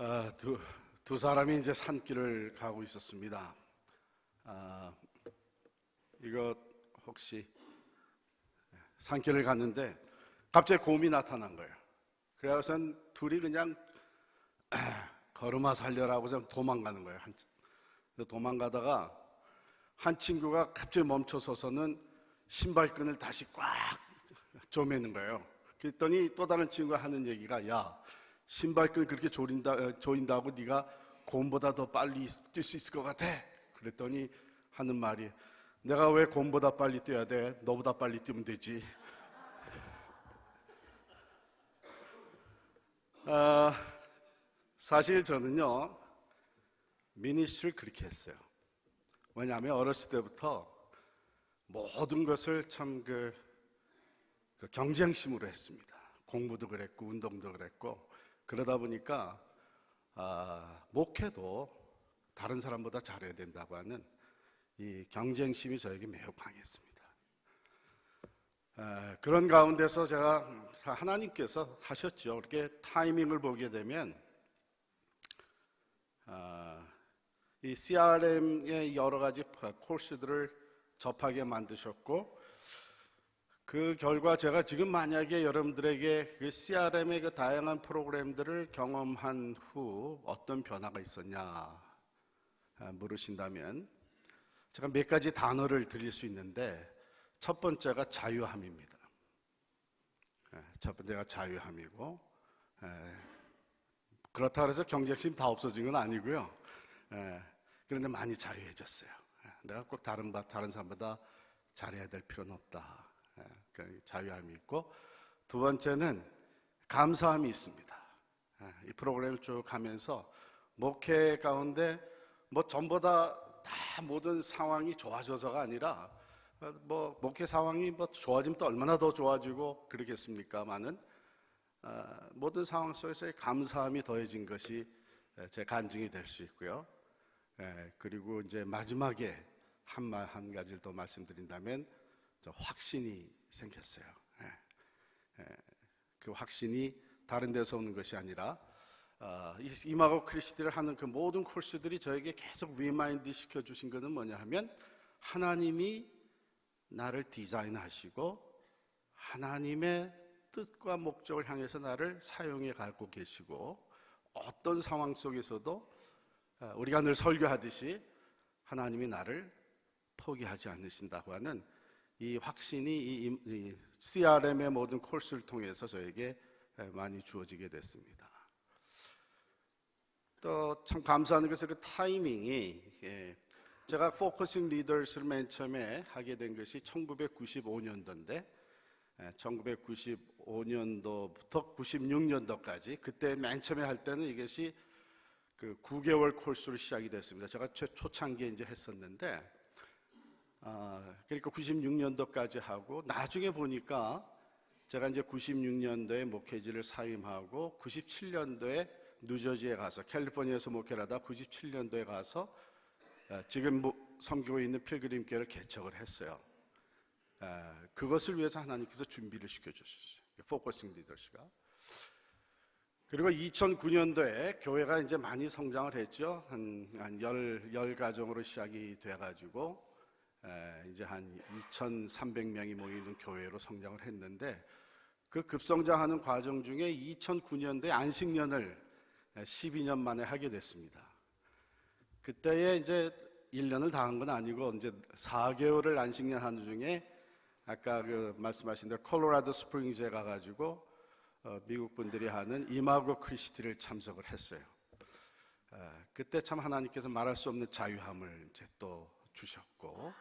아, 두, 두 사람이 이제 산길을 가고 있었습니다. 아, 이거 혹시 산길을 갔는데 갑자기 곰이 나타난 거예요. 그래서는 둘이 그냥 걸음아 살려라고 좀 도망가는 거예요. 한, 도망가다가 한 친구가 갑자기 멈춰서서는 신발끈을 다시 꽉 조매는 거예요. 그랬더니 또 다른 친구가 하는 얘기가 야 신발끈 그렇게 조린다, 조인다고 네가 곰보다 더 빨리 뛸 수 있을 것 같아. 그랬더니 하는 말이 내가 왜 곰보다 빨리 뛰어야 돼? 너보다 빨리 뛰면 되지. 아, 사실 저는요 미니스트를 그렇게 했어요. 왜냐하면 어렸을 때부터 모든 것을 참그 그 경쟁심으로 했습니다. 공부도 그랬고 운동도 그랬고 그러다 보니까 아, 목회도 다른 사람보다 잘해야 된다고 하는 이 경쟁심이 저에게 매우 강했습니다. 아, 그런 가운데서 제가 하나님께서 하셨죠. 이렇게 타이밍을 보게 되면 아, 이 CRM의 여러 가지 코र्스들을 접하게 만드셨고 그 결과 제가 지금 만약에 여러분들에게 그 CRM의 그 다양한 프로그램들을 경험한 후 어떤 변화가 있었냐 아, 물으신다면 제가 몇 가지 단어를 드릴 수 있는데 첫 번째가 자유함입니다. 예, 첫 번째가 자유함이고 예, 그렇다고 해서 경쟁심 다 없어진 건 아니고요. 예, 그런데 많이 자유해졌어요. 내가 꼭 다른 다른 사람보다 잘해야 될 필요는 없다. 그 자유함이 있고 두 번째는 감사함이 있습니다. 예, 이 프로그램을 쭉 하면서 목회 가운데 뭐 전보다 다 모든 상황이 좋아져서가 아니라 뭐 목회 상황이 뭐 좋아지면 또 얼마나 더 좋아지고 그러겠습니까만은 어, 모든 상황 속에서 감사함이 더해진 것이 제 간증이 될 수 있고요. 예, 그리고 이제 마지막에 한말한 가지를 더 말씀드린다면 확신이 생겼어요. 예. 예. 그 확신이 다른 데서 오는 것이 아니라 어, 이마고 크리스티를 하는 그 모든 코스들이 저에게 계속 리마인드 시켜주신 것은 뭐냐 하면 하나님이 나를 디자인하시고 하나님의 뜻과 목적을 향해서 나를 사용해 가고 계시고 어떤 상황 속에서도 어, 우리가 늘 설교하듯이 하나님이 나를 포기하지 않으신다고 하는 이 확신이 이, CRM의 모든 코스를 통해서 저에게 많이 주어지게 됐습니다. 또 참 감사하는 것은 그 타이밍이 예, 제가 포커싱 리더스를 맨 처음에 하게 된 것이 1995년도인데 1995년도부터 96년도까지 그때 맨 처음에 할 때는 이것이 그 9개월 코스로 시작이 됐습니다. 제가 초창기에 이제 했었는데 아, 그러니까 96년도까지 하고 나중에 보니까 제가 이제 96년도에 목회지를 사임하고 97년도에 뉴저지에 가서 캘리포니아에서 목회를 하다 97년도에 가서 아, 지금 섬기고 있는 필그림교회를 개척을 했어요. 아, 그것을 위해서 하나님께서 준비를 시켜주셨어요. 포커싱 리더스가. 그리고 2009년도에 교회가 이제 많이 성장을 했죠. 한, 한 열, 열 가정으로 시작이 돼가지고 이제 한 2,300명이 모이는 교회로 성장을 했는데 그 급성장하는 과정 중에 2009년도에 안식년을 12년 만에 하게 됐습니다. 그때에 이제 1년을 다 한 건 아니고 이제 4개월을 안식년 하는 중에 아까 그 말씀하신 대로 콜로라도 스프링즈에 가가지고 어, 미국 분들이 하는 이마고 크리스티를 참석을 했어요. 그때 참 하나님께서 말할 수 없는 자유함을 이제 또 주셨고.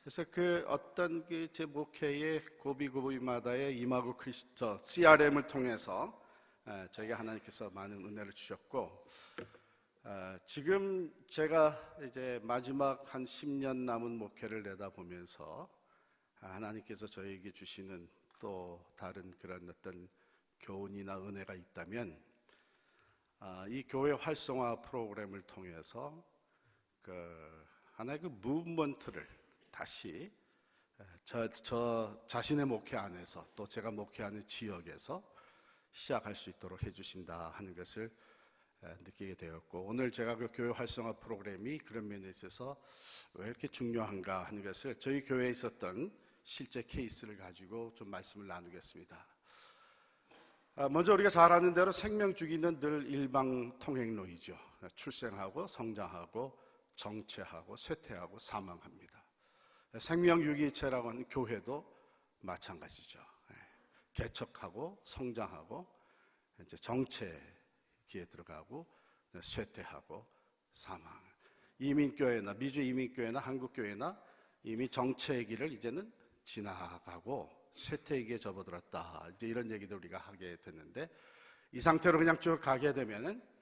그래서 그 어떤 그 제 목회의 고비고비마다의 임하고 크리스처 CRM을 통해서 저희가 하나님께서 많은 은혜를 주셨고 지금 제가 이제 마지막 한 10년 남은 목회를 내다보면서 하나님께서 저에게 주시는 또 다른 그런 어떤 교훈이나 은혜가 있다면 이 교회 활성화 프로그램을 통해서 그 하나의 그 무브먼트를 다시 저, 저 자신의 목회 안에서 또 제가 목회하는 지역에서 시작할 수 있도록 해주신다 하는 것을 에, 느끼게 되었고 오늘 제가 그 교회 활성화 프로그램이 그런 면에 있어서 왜 이렇게 중요한가 하는 것을 저희 교회에 있었던 실제 케이스를 가지고 좀 말씀을 나누겠습니다. 아, 먼저 우리가 잘 아는 대로 생명 주기는 늘 일방 통행로이죠. 출생하고 성장하고 정체하고 쇠퇴하고 사망합니다. 생명유기체라고 하는 교회도 마찬가지죠. 예, 개척하고 성장하고 이제 정체기에 들어가고 쇠퇴하고 사망. 이민교회나 미주 이민교회나 한국교회나 이미 길을 이제는 지나가고 쇠퇴기에 접어들었다. 이제 이런 얘기도 우리가 하게 됐는데 이 상태로 그냥 쭉 가게 되면은 아,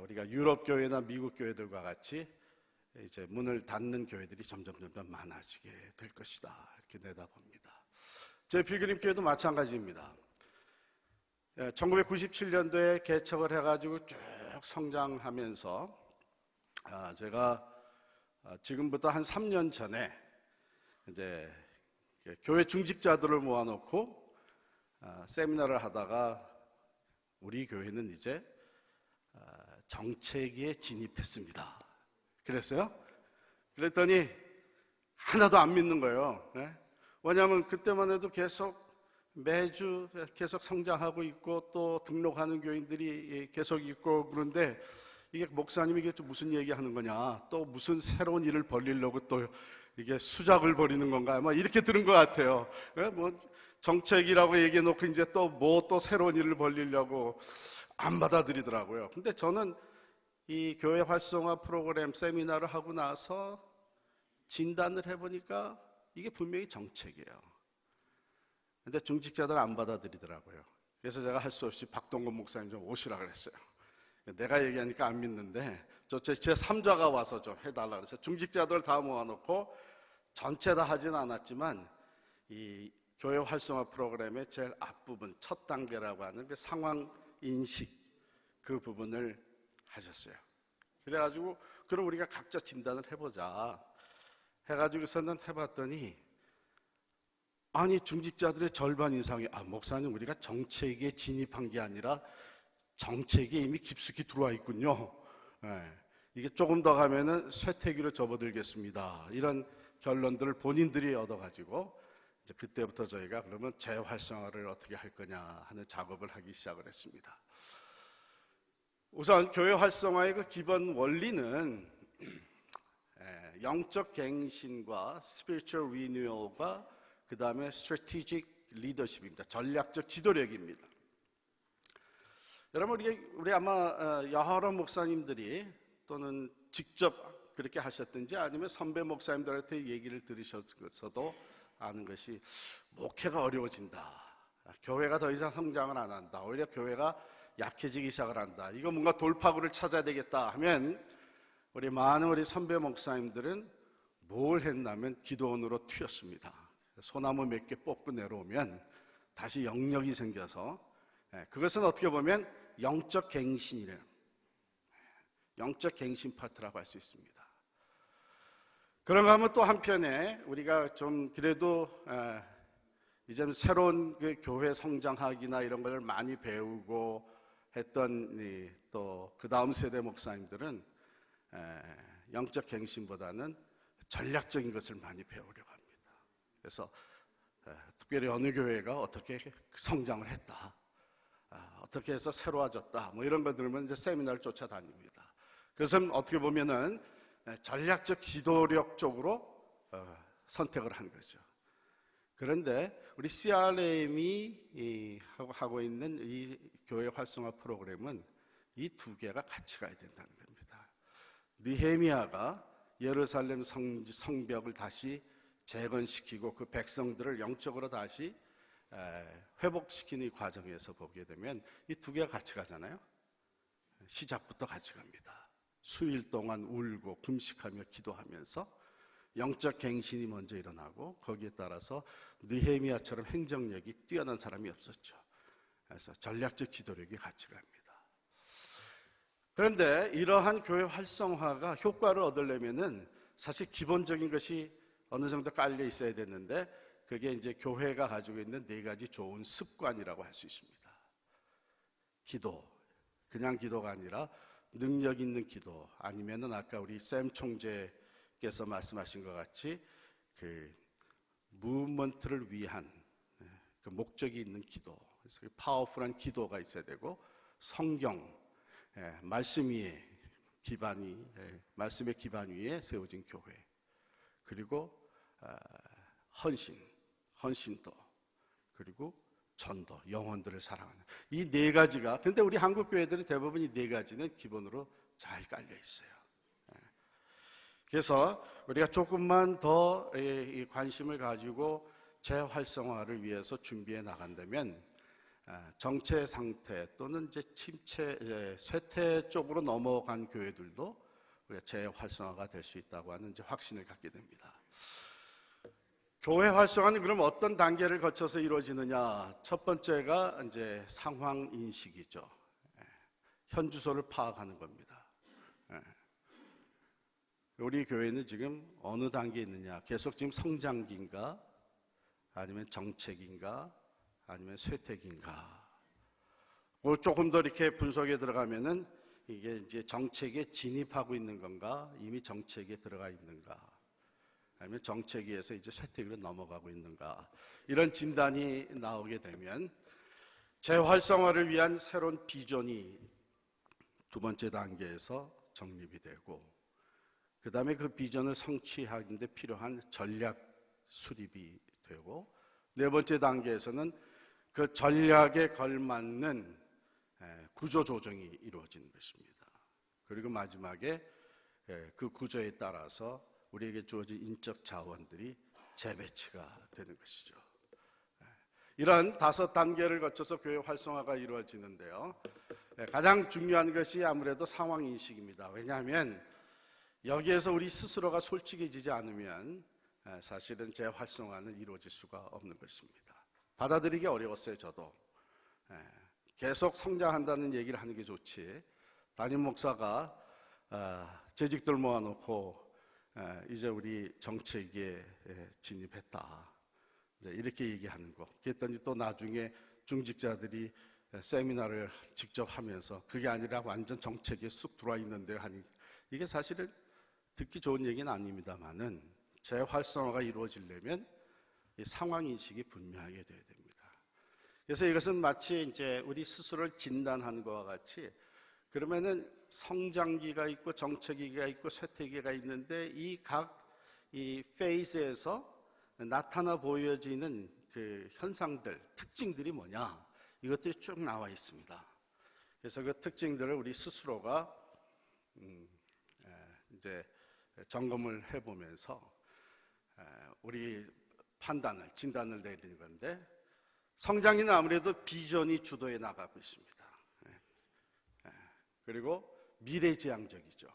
우리가 유럽 교회나 미국 교회들과 같이 이제 문을 닫는 교회들이 점점 점점 많아지게 될 것이다. 이렇게 내다봅니다. 제 필그림 교회도 마찬가지입니다. 1997년도에 개척을 해가지고 쭉 성장하면서 아, 제가 아, 지금부터 한 3년 전에 이제 교회 중직자들을 모아놓고 아, 세미나를 하다가 우리 교회는 이제 정체기에 진입했습니다. 그랬어요? 그랬더니 하나도 안 믿는 거예요. 네? 왜냐하면 그때만 해도 계속 매주 계속 성장하고 있고 또 등록하는 교인들이 계속 있고 그런데 이게 목사님이 이게 무슨 얘기 하는 거냐 또 무슨 새로운 일을 벌리려고 또 이게 수작을 벌이는 건가 뭐 이렇게 들은 것 같아요. 네? 뭐 정책이라고 얘기해 놓고 이제 또 뭐또 뭐 새로운 일을 벌리려고 안 받아들이더라고요. 근데 저는 이 교회 활성화 프로그램 세미나를 하고 나서 진단을 해보니까 이게 분명히 정책이에요. 근데 중직자들 안 받아들이더라고요. 그래서 제가 할 수 없이 박동건 목사님 좀 오시라 그랬어요. 내가 얘기하니까 안 믿는데 저제 제 3자가 와서 좀 해달라 그래서 중직자들 다 모아놓고 전체 다 하진 않았지만 이 교회 활성화 프로그램의 제일 앞부분 첫 단계라고 하는 그 상황 인식 그 부분을 하셨어요. 그래가지고 그럼 우리가 각자 진단을 해보자. 해가지고서는 해봤더니 아니 중직자들의 절반 이상이 아 목사님 우리가 정책에 진입한 게 아니라 정책에 이미 깊숙이 들어와 있군요. 네. 이게 조금 더 가면은 쇠퇴기로 접어들겠습니다. 이런 결론들을 본인들이 얻어가지고 이제 그때부터 저희가 그러면 재활성화를 어떻게 할 거냐 하는 작업을 하기 시작을 했습니다. 우선 교회 활성화의 그 기본 원리는 예, 영적 갱신과 spiritual renewal과 그 다음에 strategic leadership입니다. 전략적 지도력입니다. 여러분 우리, 우리 아마 어, 여러 목사님들이 또는 직접 그렇게 하셨든지 아니면 선배 목사님들한테 얘기를 들으셔서도 아는 것이 목회가 어려워진다. 교회가 더 이상 성장을 안 한다. 오히려 교회가 약해지기 시작을 한다. 이거 뭔가 돌파구를 찾아야 되겠다 하면 우리 많은 우리 선배 목사님들은 뭘 했냐면 기도원으로 튀었습니다. 소나무 몇 개 뽑고 내려오면 다시 영역이 생겨서 예, 그것은 어떻게 보면 영적 갱신이래요. 영적 갱신 파트라고 할 수 있습니다. 그런가 하면 또 한편에 우리가 좀 그래도 예, 이제 새로운 그 교회 성장하기나 이런 걸 많이 배우고 했던 또 그 다음 세대 목사님들은 영적 갱신보다는 전략적인 것을 많이 배우려고 합니다. 그래서 특별히 어느 교회가 어떻게 성장을 했다, 아, 어떻게 해서 새로워졌다, 뭐 이런 거 들으면 이제 세미나를 쫓아다닙니다. 그래서 어떻게 보면은 전략적 지도력 쪽으로 어, 선택을 한 거죠. 그런데 우리 CRM이 하고 있는 이 교회 활성화 프로그램은 이 두 개가 같이 가야 된다는 겁니다. 느헤미야가 예루살렘 성, 성벽을 다시 재건시키고 그 백성들을 영적으로 다시 회복시키는 과정에서 보게 되면 이 두 개가 같이 가잖아요. 시작부터 같이 갑니다. 수일 동안 울고 금식하며 기도하면서 영적 갱신이 먼저 일어나고 거기에 따라서 느헤미야처럼 행정력이 뛰어난 사람이 없었죠. 그래서 전략적 지도력이 같이 갑니다. 그런데 이러한 교회 활성화가 효과를 얻으려면은 사실 기본적인 것이 어느 정도 깔려 있어야 되는데 그게 이제 교회가 가지고 있는 네 가지 좋은 습관이라고 할 수 있습니다. 기도, 그냥 기도가 아니라 능력 있는 기도 아니면은 아까 우리 샘 총재께서 말씀하신 것 같이 그 무브먼트를 위한 예, 그 목적이 있는 기도 그래서 그 파워풀한 기도가 있어야 되고 성경 예, 말씀 위에 기반이 예, 말씀의 기반 위에 세워진 교회 그리고 아, 헌신 헌신도 그리고 전도, 영혼들을 사랑하는 이 네 가지가 근데 우리 한국 교회들은 대부분 이 네 가지는 기본으로 잘 깔려 있어요. 예. 그래서 우리가 조금만 더 관심을 가지고 재활성화를 위해서 준비해 나간다면 아, 정체 상태 또는 이제 침체, 쇠퇴 쪽으로 넘어간 교회들도 우리가 재활성화가 될 수 있다고 하는 확신을 갖게 됩니다. 교회 활성화는 그럼 어떤 단계를 거쳐서 이루어지느냐? 첫 번째가 이제 상황 인식이죠. 예. 현 주소를 파악하는 겁니다. 예. 우리 교회는 지금 어느 단계에 있느냐? 계속 지금 성장기인가? 아니면 정책인가? 아니면 쇠퇴기인가? 조금 더 이렇게 분석에 들어가면은 이게 이제 정책에 진입하고 있는 건가? 이미 정책에 들어가 있는가? 아니면 정책위에서 이제 쇠퇴기로 넘어가고 있는가 이런 진단이 나오게 되면 재활성화를 위한 새로운 비전이 두 번째 단계에서 정립이 되고 그 다음에 그 비전을 성취하는데 필요한 전략 수립이 되고 네 번째 단계에서는 그 전략에 걸맞는 구조 조정이 이루어지는 것입니다. 그리고 마지막에 그 구조에 따라서 우리에게 주어진 인적 자원들이 재배치가 되는 것이죠. 예. 이런 다섯 단계를 거쳐서 교회 활성화가 이루어지는데요. 예, 가장 중요한 것이 아무래도 상황 인식입니다. 왜냐하면 여기에서 우리 스스로가 솔직해지지 않으면 예, 사실은 제 활성화는 이루어질 수가 없는 것입니다. 받아들이기 어려웠어요, 저도. 계속 성장한다는 얘기를 하는 게 좋지. 담임 목사가 아, 재직들 모아놓고 이제 우리 정책에 진입했다. 이렇게 얘기하는 거. 그랬더니 또 나중에 중직자들이 세미나를 직접 하면서 그게 아니라 완전 정책에 쑥 들어와 있는데 하니 이게 사실은 듣기 좋은 얘기는 아닙니다만은 재활성화가 이루어지려면 이 상황 인식이 분명하게 돼야 됩니다. 그래서 이것은 마치 이제 우리 스스로를 진단하는 것과 같이 그러면은 성장기가 있고 정체기가 있고 쇠퇴기가 있는데 이 각이 페이스에서 나타나 보여지는 그 현상들, 특징들이 뭐냐? 이것들이 쭉 나와 있습니다. 그래서 그 특징들을 우리 스스로가 음, 이제 점검을 해보면서 우리 판단을, 진단을 내리는 건데 성장기는 아무래도 비전이 주도해 나가고 있습니다. 그리고 미래지향적이죠.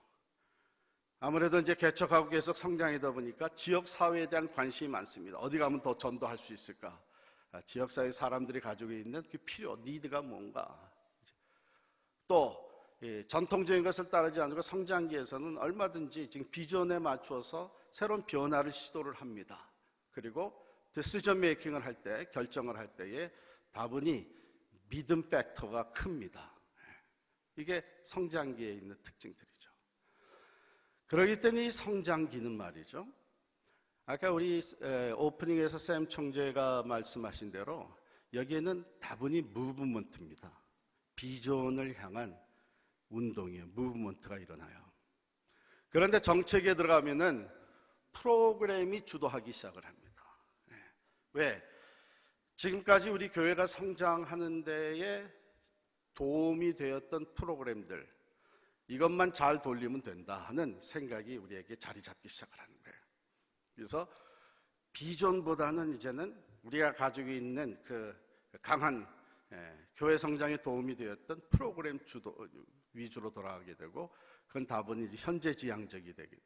아무래도 이제 개척하고 계속 성장하다 보니까 지역 사회에 대한 관심이 많습니다. 어디 가면 더 전도할 수 있을까? 아, 지역 사회 사람들이 가지고 있는 그 필요, 니드가 뭔가? 또 예, 전통적인 것을 따르지 않고 성장기에서는 얼마든지 지금 비전에 맞춰서 새로운 변화를 시도를 합니다. 그리고 디시전 메이킹을 할 때, 결정을 할 때에 다분히 믿음 팩터가 큽니다. 이게 성장기에 있는 특징들이죠. 그러기 때문에 이 성장기는 말이죠. 아까 우리 오프닝에서 샘 총재가 말씀하신 대로 여기에는 다분히 무브먼트입니다. 비전을 향한 운동이에요. 무브먼트가 일어나요. 그런데 정책에 들어가면은 프로그램이 주도하기 시작을 합니다. 예. 왜? 지금까지 우리 교회가 성장하는 데에 도움이 되었던 프로그램들 이것만 잘 돌리면 된다 하는 생각이 우리에게 자리 잡기 시작을 하는 거예요. 그래서 비전보다는 이제는 우리가 가지고 있는 그 강한 예, 교회 성장에 도움이 되었던 프로그램 주도 위주로 돌아가게 되고 그건 다분히 현재 지향적이 되게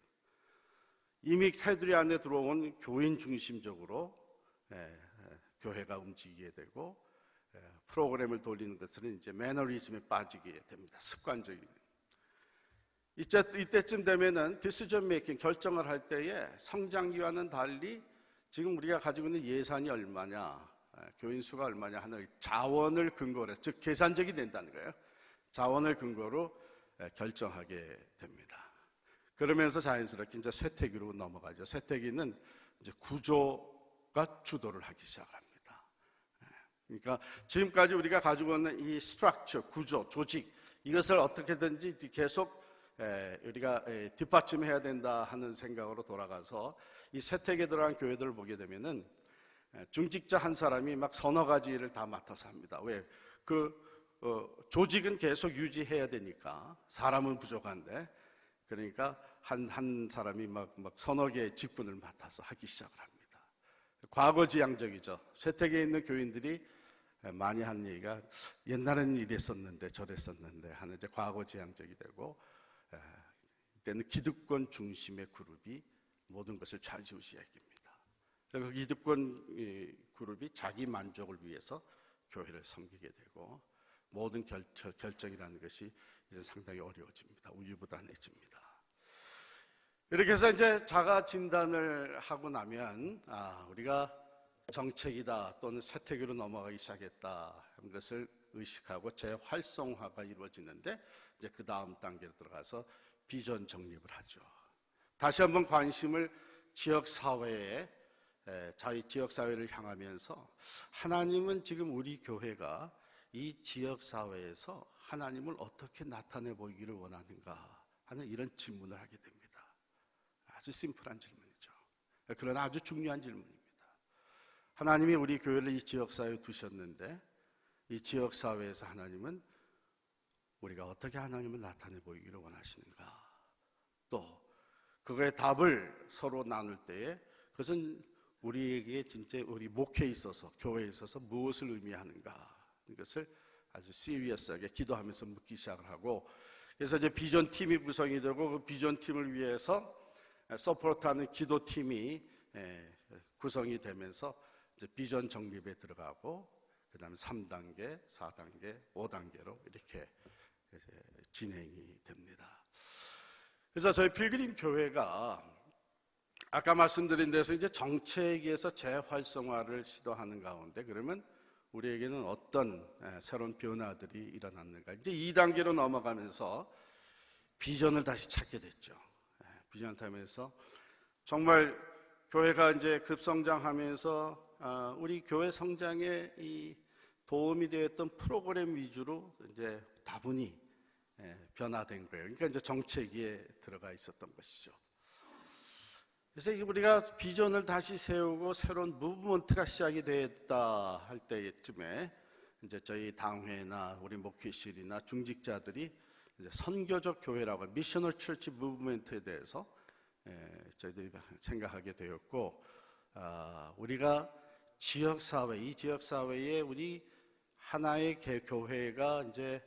이미 테두리 안에 들어온 교인 중심적으로 예, 예, 교회가 움직이게 되고 예, 프로그램을 돌리는 것은 이제 매너리즘에 빠지게 됩니다. 습관적인. 이때, 이때쯤 되면은 디시전 메이킹 결정을 할 때에 성장기와는 달리 지금 우리가 가지고 있는 예산이 얼마냐, 예, 교인 수가 얼마냐 하는 자원을 근거로 즉 계산적이 된다는 거예요. 자원을 근거로 에, 결정하게 됩니다. 그러면서 자연스럽게 이제 쇠퇴기로 넘어가죠. 쇠퇴기는 이제 구조가 주도를 하기 시작합니다. 예. 그러니까 지금까지 우리가 가지고 있는 이 스트럭처, 구조, 조직 이것을 어떻게든지 계속 에, 우리가 에, 뒷받침해야 된다 하는 생각으로 돌아가서 이 쇠퇴기에 들어간 교회들을 보게 되면은 에, 중직자 한 사람이 막 서너 가지 일을 다 맡아서 합니다. 왜? 그 어, 조직은 계속 유지해야 되니까 사람은 부족한데 그러니까 한, 한 사람이 막, 막 서너 개의 직분을 맡아서 하기 시작을 합니다. 과거지향적이죠. 쇠택에 있는 교인들이 많이 한 얘기가 옛날에는 이랬었는데 저랬었는데 하는 이제 과거지향적이 되고 이때는 기득권 중심의 그룹이 모든 것을 좌지우지하기입니다. 그 기득권 그룹이 자기 만족을 위해서 교회를 섬기게 되고 모든 결정, 결정이라는 것이 이제 상당히 어려워집니다. 우유부단해집니다. 이렇게 해서 이제 자가 진단을 하고 나면 아, 우리가 정책이다 또는 쇠퇴기로 넘어가기 시작했다 하는 것을 의식하고 재활성화가 이루어지는데 이제 그 다음 단계로 들어가서 비전 정립을 하죠. 다시 한번 관심을 지역 사회에 자기 지역 사회를 향하면서 하나님은 지금 우리 교회가 이 지역 사회에서 하나님을 어떻게 나타내 보이기를 원하는가 하는 이런 질문을 하게 됩니다. 아주 심플한 질문이죠. 그러나 아주 중요한 질문입니다. 하나님이 우리 교회를 이 지역사회에 두셨는데 이 지역사회에서 하나님은 우리가 어떻게 하나님을 나타내 보이기를 원하시는가? 또 그거의 답을 서로 나눌 때에 그것은 우리에게 진짜 우리 목회에 있어서 교회에 있어서 무엇을 의미하는가? 이것을 아주 시리어스하게 기도하면서 묻기 시작을 하고 그래서 이제 비전 팀이 구성이 되고 그 비전 팀을 위해서 서포트하는 기도 팀이 구성이 되면서 비전 정립에 들어가고 그 다음에 3단계, 4단계, 5단계로 이렇게 진행이 됩니다. 그래서 저희 필그림 교회가 아까 말씀드린 데서 이제 정책에서 재활성화를 시도하는 가운데 그러면 우리에게는 어떤 새로운 변화들이 일어났는가. 이제 2단계로 넘어가면서 비전을 다시 찾게 됐죠. 비전 타임에서 정말 교회가 이제 급성장하면서 아, 우리 교회 성장에 이 도움이 되었던 프로그램 위주로 이제 다분히 예, 변화된 거예요. 그러니까 이제 정책에 들어가 있었던 것이죠. 그래서 우리가 비전을 다시 세우고 새로운 무브먼트가 시작이 됐다 할 때쯤에 이제 저희 당회나 우리 목회실이나 중직자들이 선교적 교회라고 미셔널 철치 무브멘트에 대해서 예, 저희들이 생각하게 되었고 아, 우리가 지역 사회 이 지역 사회에 우리 하나의 교회가 이제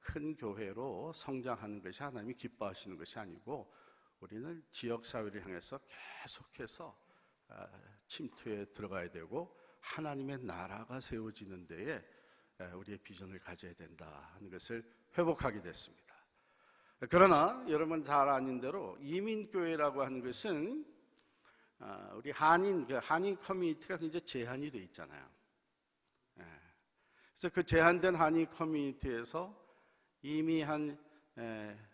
큰 교회로 성장하는 것이 하나님이 기뻐하시는 것이 아니고 우리는 지역 사회를 향해서 계속해서 아, 침투에 들어가야 되고 하나님의 나라가 세워지는 데에 우리의 비전을 가져야 된다 하는 것을 회복하게 됐습니다. 그러나 여러분 잘 아는 대로 이민교회라고 하는 것은 아, 우리 한인, 그 한인 커뮤니티가 굉장히 제한이 돼 있잖아요. 예. 그래서 그 제한된 한인 커뮤니티에서 이미 한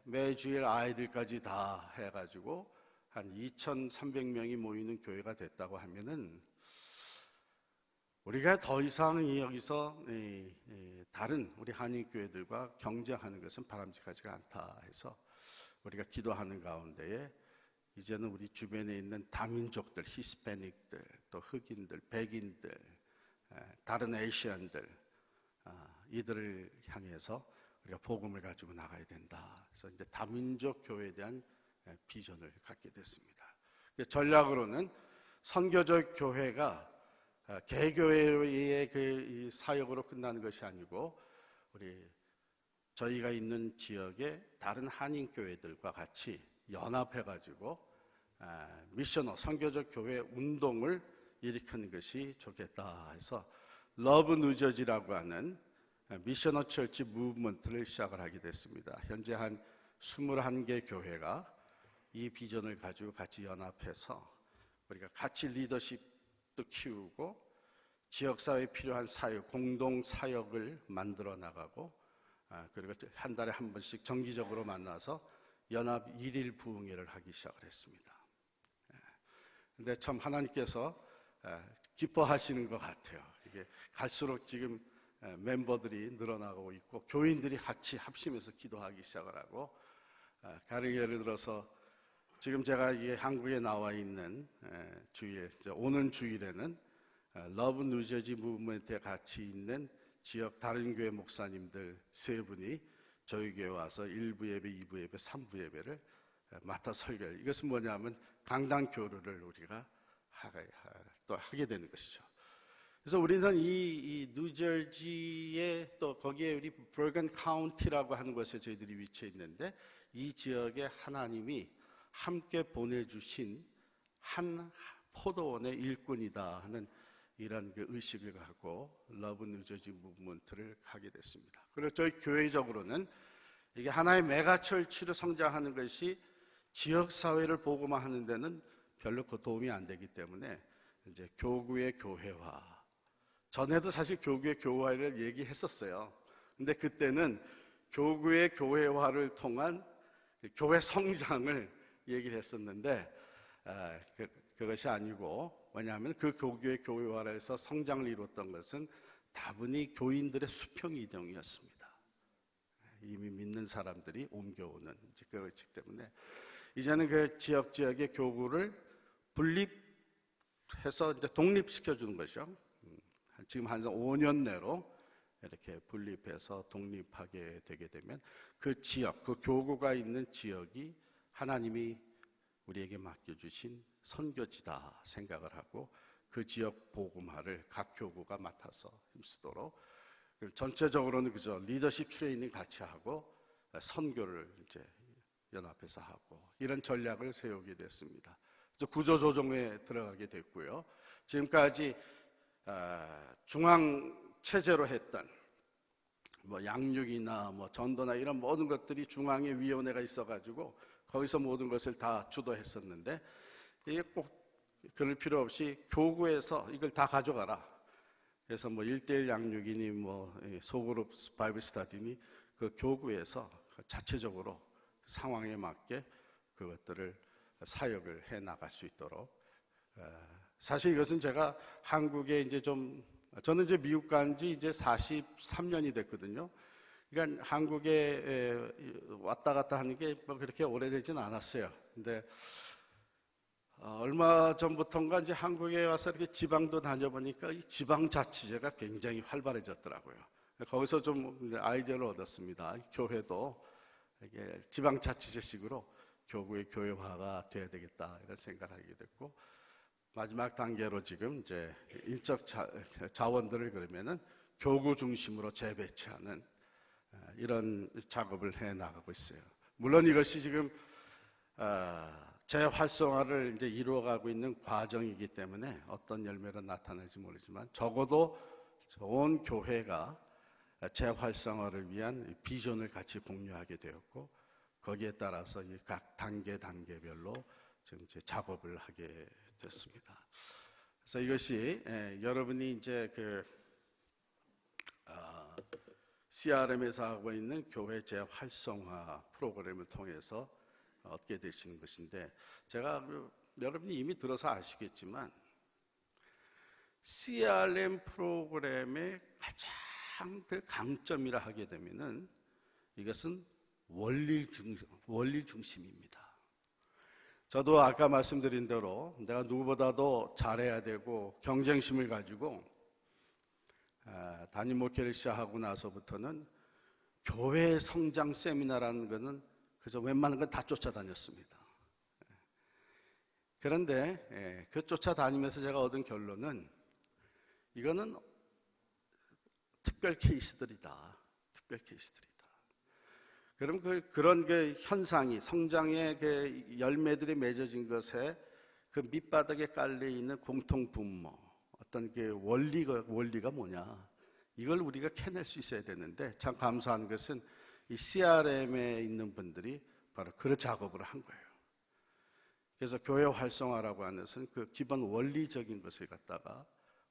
매주일 아이들까지 다 해가지고 한 2,300명이 모이는 교회가 됐다고 하면은 우리가 더 이상 여기서 다른 우리 한인 교회들과 경쟁하는 것은 바람직하지가 않다 해서 우리가 기도하는 가운데에 이제는 우리 주변에 있는 다민족들, 히스패닉들, 또 흑인들, 백인들, 다른 에이시안들 아, 이들을 향해서 우리가 복음을 가지고 나가야 된다. 그래서 이제 다민족 교회에 대한 비전을 갖게 됐습니다. 전략으로는 선교적 교회가 아, 개교회의 그 사역으로 끝나는 것이 아니고 우리 저희가 있는 지역의 다른 한인 교회들과 같이 연합해 가지고 아, 미셔너 선교적 교회 운동을 일으키는 것이 좋겠다 해서 러브 누저지라고 하는 미셔너 철치 무브먼트를 시작을 하게 됐습니다. 현재 한 21개 교회가 이 비전을 가지고 같이 연합해서 우리가 같이 리더십 또 키우고 지역사회에 필요한 사역, 공동 사역을 만들어 나가고 아, 그리고 한 달에 한 번씩 정기적으로 만나서 연합 일일 부흥회를 하기 시작을 했습니다. 예. 근데 참 하나님께서 예, 기뻐하시는 것 같아요. 이게 갈수록 지금 예, 멤버들이 늘어나고 있고 교인들이 같이 합심해서 기도하기 시작을 하고 가령 예를 들어서 지금 제가 이 한국에 나와 있는 주일 오는 주일에는 러브 뉴저지 무브먼트에 같이 있는 지역 다른 교회 목사님들 세 분이 저희 교회 와서 1부 예배, 2부 예배, 3부 예배를 맡아 설교. 이것은 뭐냐면 강단 교류를 우리가 또 하게 되는 것이죠. 그래서 우리는 이, 이 뉴저지에 또 거기에 우리 브로건 카운티라고 하는 곳에 저희들이 위치해 있는데 이 지역에 하나님이 함께 보내주신 한 포도원의 일꾼이다 하는 이런 그 의식을 갖고 러브 뉴저지 무브먼트를 가게 됐습니다. 그리고 저희 교회적으로는 이게 하나의 메가철치로 성장하는 것이 지역 사회를 보고만 하는 데는 별로 그 도움이 안 되기 때문에 이제 교구의 교회화. 전에도 사실 교구의 교회화를 얘기했었어요. 근데 그때는 교구의 교회화를 통한 교회 성장을 얘기를 했었는데 아, 그, 그것이 아니고 왜냐하면 그 교교의 교회화에서 성장을 이뤘던 것은 다분히 교인들의 수평 이동이었습니다. 이미 믿는 사람들이 옮겨오는 그렇기 때문에 이제는 그 지역 지역의 교구를 분립해서 이제 독립시켜 주는 것이죠. 음, 지금 한 5년 내로 이렇게 분립해서 독립하게 되게 되면 그 지역, 그 교구가 있는 지역이 하나님이 우리에게 맡겨주신 선교지다 생각을 하고 그 지역 복음화를 각 교구가 맡아서 힘쓰도록 전체적으로는 그저 리더십 트레이닝 같이 하고 선교를 이제 연합해서 하고 이런 전략을 세우게 됐습니다. 구조 조정에 들어가게 됐고요. 지금까지 아, 중앙 체제로 했던 뭐 양육이나 뭐 전도나 이런 모든 것들이 중앙에 위원회가 있어가지고 거기서 모든 것을 다 주도했었는데 이게 꼭 그럴 필요 없이 교구에서 이걸 다 가져가라. 그래서 뭐 1대1 양육이니 뭐 소그룹 바이블 스타디니 그 교구에서 자체적으로 상황에 맞게 그것들을 사역을 해 나갈 수 있도록 사실 이것은 제가 한국에 이제 좀 저는 이제 미국 간 지 이제 43년이 됐거든요. 그러니까 한국에 왔다 갔다 하는 게 뭐 그렇게 오래되진 않았어요. 근데 어, 얼마 전부터인가 이제 한국에 와서 이렇게 지방도 다녀보니까 이 지방자치제가 굉장히 활발해졌더라고요. 거기서 좀 아이디어를 얻었습니다. 교회도 이게 지방자치제식으로 교구의 교회화가 돼야 되겠다 이런 생각을 하게 됐고 마지막 단계로 지금 이제 인적 자, 자원들을 그러면은 교구 중심으로 재배치하는 어, 이런 작업을 해 나가고 있어요. 물론 이것이 지금 어, 재활성화를 이제 이루어가고 있는 과정이기 때문에 어떤 열매로 나타날지 모르지만 적어도 온 교회가 재활성화를 위한 비전을 같이 공유하게 되었고 거기에 따라서 각 단계 단계별로 지금 이제 작업을 하게 됐습니다. 그래서 이것이 예, 여러분이 이제 그 어, CRM에서 하고 있는 교회 재활성화 프로그램을 통해서 얻게 되시는 것인데 제가 그 여러분이 이미 들어서 아시겠지만 CRM 프로그램의 가장 그 강점이라 하게 되면은 이것은 원리 중 원리 중심입니다. 저도 아까 말씀드린 대로 내가 누구보다도 잘해야 되고 경쟁심을 가지고 아, 담임 목회를 시작하고 나서부터는 교회 성장 세미나라는 것은 그래서 웬만한 건 다 쫓아다녔습니다. 그런데 예, 그 쫓아다니면서 제가 얻은 결론은 이거는 특별 케이스들이다. 특별 케이스들이다. 그럼 그, 그런 그 현상이 성장의 그 열매들이 맺어진 것에 그 밑바닥에 깔려 있는 공통 분모, 어떤 그 원리가 원리가 뭐냐? 이걸 우리가 캐낼 수 있어야 되는데 참 감사한 것은 이 CRM에 있는 분들이 바로 그런 작업을 한 거예요. 그래서 교회 활성화라고 하는 것은 그 기본 원리적인 것을 갖다가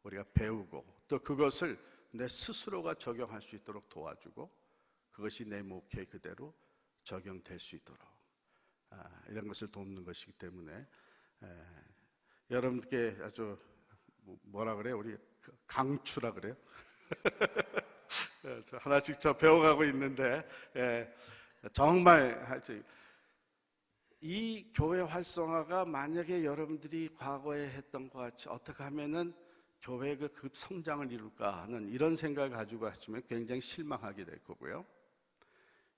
우리가 배우고 또 그것을 내 스스로가 적용할 수 있도록 도와주고 그것이 내 목회에 그대로 적용될 수 있도록 아, 이런 것을 돕는 것이기 때문에 에, 여러분께 아주 뭐- 뭐라 그래요? 우리 그 강추라 그래요? 하나씩 저 배워가고 있는데 예, 정말 이 교회 활성화가 만약에 여러분들이 과거에 했던 것 같이 어떻게 하면은 교회가 급 성장을 이룰까 하는 이런 생각을 가지고 하시면 굉장히 실망하게 될 거고요.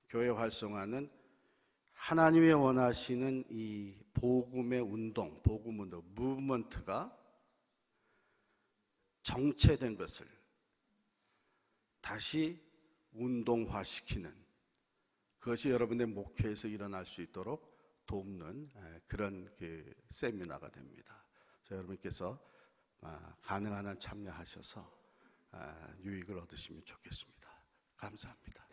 교회 활성화는 하나님의 원하시는 이 복음의 운동, 복음 운동, 무브먼트가 정체된 것을 다시 운동화시키는 그것이 여러분의 목회에서 일어날 수 있도록 돕는 에, 그런 그 세미나가 됩니다. 자, 여러분께서 아, 가능한 한 참여하셔서 아, 유익을 얻으시면 좋겠습니다. 감사합니다.